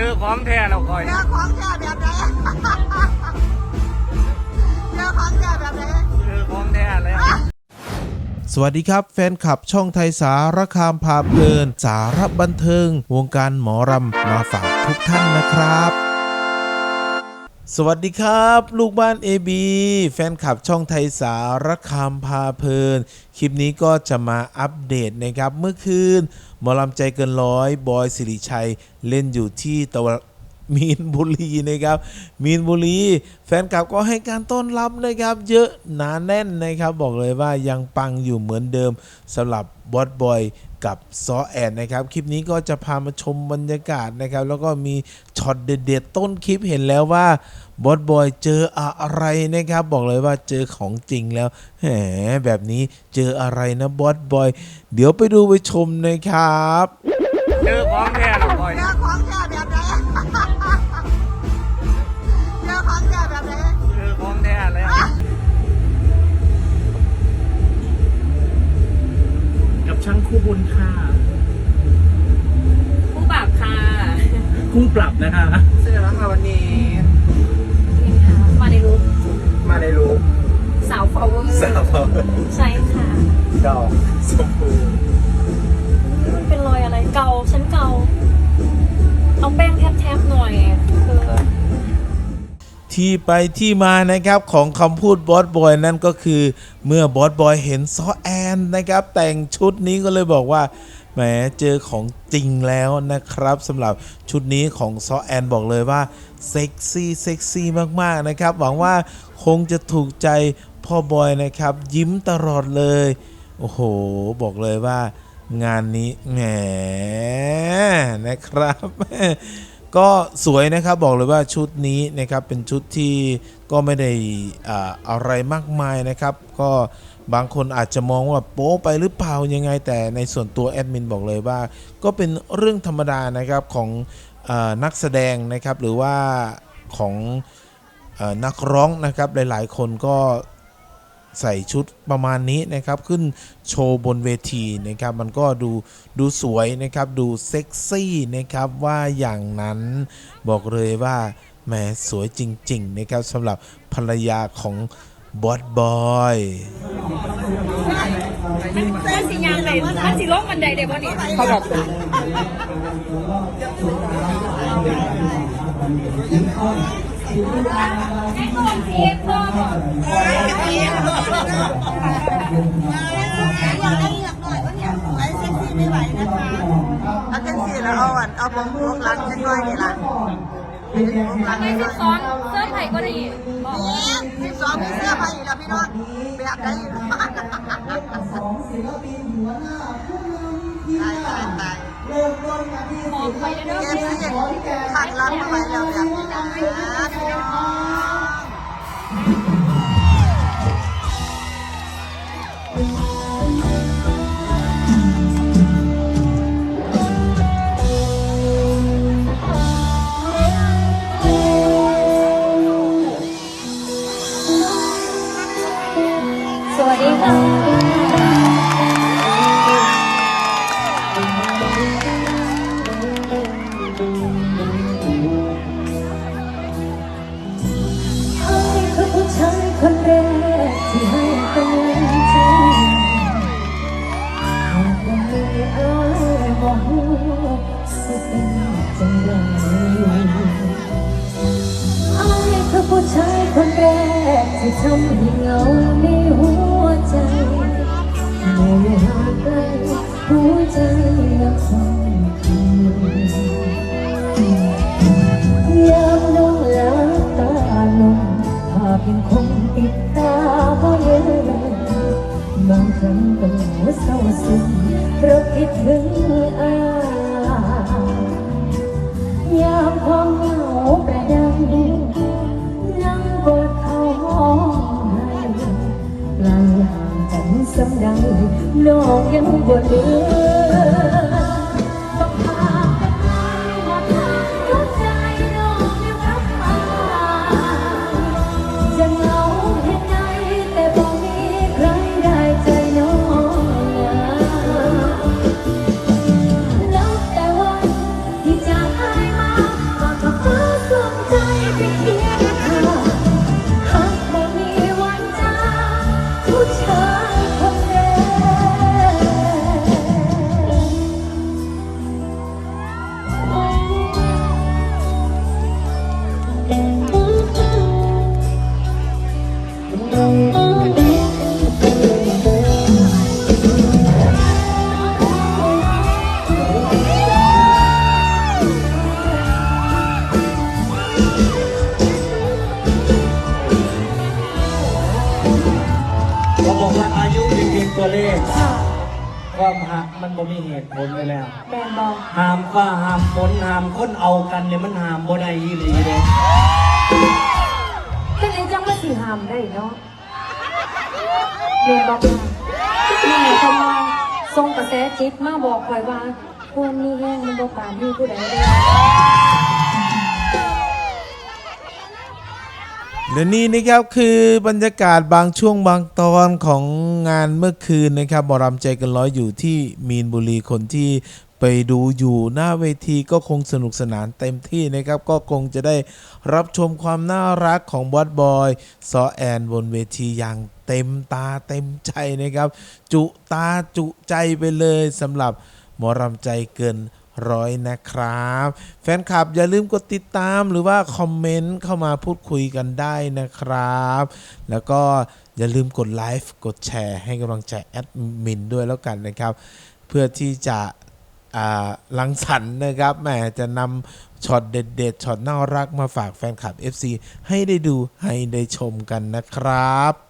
เจอของแท้เราคอย เจอของแท้แบบไหนเจอของแท้แบบไหนเจอของแท้แล้วสวัสดีครับ แฟนคลับช่องไทยสารคามพาเพลิน สารบันเทิง วงการหมอรำมาฝากทุกท่านนะครับ สวัสดีครับ ลูกบ้าน AB แฟนคลับช่องไทยสารคามพาเพลิน คลิปนี้ก็จะมาอัปเดตนะครับ เมื่อคืนหมอลำใจเกินร้อยบอยสิริชัยเล่นอยู่ที่ตะวันมีนบุรีนะครับ มีนบุรี แฟนคลับก็ให้การต้อนรับนะครับ เยอะหนาแน่นนะครับ บอกเลยว่ายังปังอยู่เหมือนเดิมสำหรับบอสบอย กับซอแอนนะครับ คลิปนี้ก็จะพามาชมบรรยากาศนะครับ แล้วก็มีช็อตเด็ดๆต้นคลิปเห็นแล้วว่าบอสบอยเจออะไรนะครับ บอกเลยว่าเจอของจริงแล้วแหมแบบนี้เจออะไรนะบอสบอย เดี๋ยวไปดูไปชมนะครับ เจอของแท้เราคอย เจอของแท้ คู่ปรับนะคะ เสื้อแล้วค่ะวันนี้นี่ค่ะมาในรูปมาในรูปสาวฟอร์เวอร์สาวใช่ค่ะดอกสมพูมันเป็นรอยอะไรเกาฉันเกาเอาแป้งแทบๆหน่อยคือที่ไปที่มานะครับของคำพูดบอสบอยนั่นก็คือ เมื่อบอสบอยเห็นซอแอนนะครับแต่งชุดนี้ก็เลยบอกว่า แหมเจอของจริงแล้วนะครับสำหรับชุดนี้ของซอแอนบอกเลยว่าเซ็กซี่เซ็กซี่มากๆนะครับ หวังว่าคงจะถูกใจพ่อบอยนะครับ ยิ้มตลอดเลย โอ้โห บอกเลยว่างานนี้แหมนะครับ ก็สวยนะครับบอกเลยว่าชุดนี้นะครับเป็นชุดที่ก็ไม่ได้อ่าอะไรมากมายนะครับ ก็ บางคนอาจจะมองว่าโป๊ไปหรือเปล่ายังไง แต่ในส่วนตัวแอดมินบอกเลยว่า ก็เป็นเรื่องธรรมดานะครับของอนักแสดงนะครับหรือว่าของออนักร้องนะครับหลาย ๆ คนก็ใส่ชุดประมาณนี้นะครับขึ้นโชว์บนเวทีนะครับมันก็ดูดูสวยนะครับดูเซ็กซี่นะครับว่าอย่างนั้นบอกเลยว่าแหมสวยจริง ๆ นะครับสำหรับภรรยาของ บอสบอยเส้นสียางเลยมันสีล่องบันไดเดี๋ยววันนี้เขาบอกให้ก่อนเสียก่อนอยากได้อยากหน่อยก็เนี่ยไลฟ์เซ็กซี่ไม่ไหวนะคะเอาเซ็กซี่แล้วเอาอะเอาผมพวกรังจังน้อยนี่ล่ะผมรังไม่จังสิน้อยซ้อนเสื้อไผ่ก็ดีบอกนี่สิบส องมีเสื้อผ้าอีกแล้วพี่น้องแบบไหนตายตายตายบอกไปเด้อเอฟซีขัดรับเอาไว้แล้วแบบนี้นะ คือผู้ชายคนแรกที่ให้กำลังใจหากวันนี้อายมองสิเป็นจังใดอายคือผู้ชายคนแรกที่ทำให้เหงาในหัวใจเมื่อเวลาใกลหัวใจยังคงางครั้งก็เศร้าซึมเพราะคิดถึงอายามความเหงาประดังนั่งกอดเขาห้องให้ไกลห่างกันสำดังนอกยังบ่เลือ ความหักมันบ่มีเหตุผลเลยแล้ว แมนบอกห้ามฟ้าห้ามฝนห้ามคนเอากันเนี่ยมันห้ามบ่ได้อีหลีเด้เป็นไอ้จังมาสิหามได้เนาะแมนบอกว่านี่ไงเขามาส่งกระแสจิตมาบอกคอยว่า ควรนี้แห้งมันบอกปานที่ผู้ใดเล และนี่นะครับคือบรรยากาศบางช่วงบางตอนของงานเมื่อคืนนะครับบอรำใจกันร้อยอยู่ที่มีนบุรีคนที่ไปดูอยู่หน้าเวทีก็คงสนุกสนานเต็มที่นะครับ ก็คงจะได้รับชมความน่ารักของบอสบอยซอแอนบนเวทีอย่างเต็มตาเต็มใจนะครับ จุตาจุใจไปเลยสำหรับหมอรำใจเกิน ร้อยนะครับ แฟนคลับอย่าลืมกดติดตามหรือว่าคอมเมนต์เข้ามาพูดคุยกันได้นะครับ แล้วก็อย่าลืมกดไลฟ์กดแชร์ให้กำลังใจแอดมินด้วยแล้วกันนะครับ เพื่อที่จะลังสรรค์นะครับแหมจะนำช็อตเด็ดๆช็อตน่ารักมาฝากแฟนคลับ FC ให้ได้ดูให้ได้ชมกันนะครับ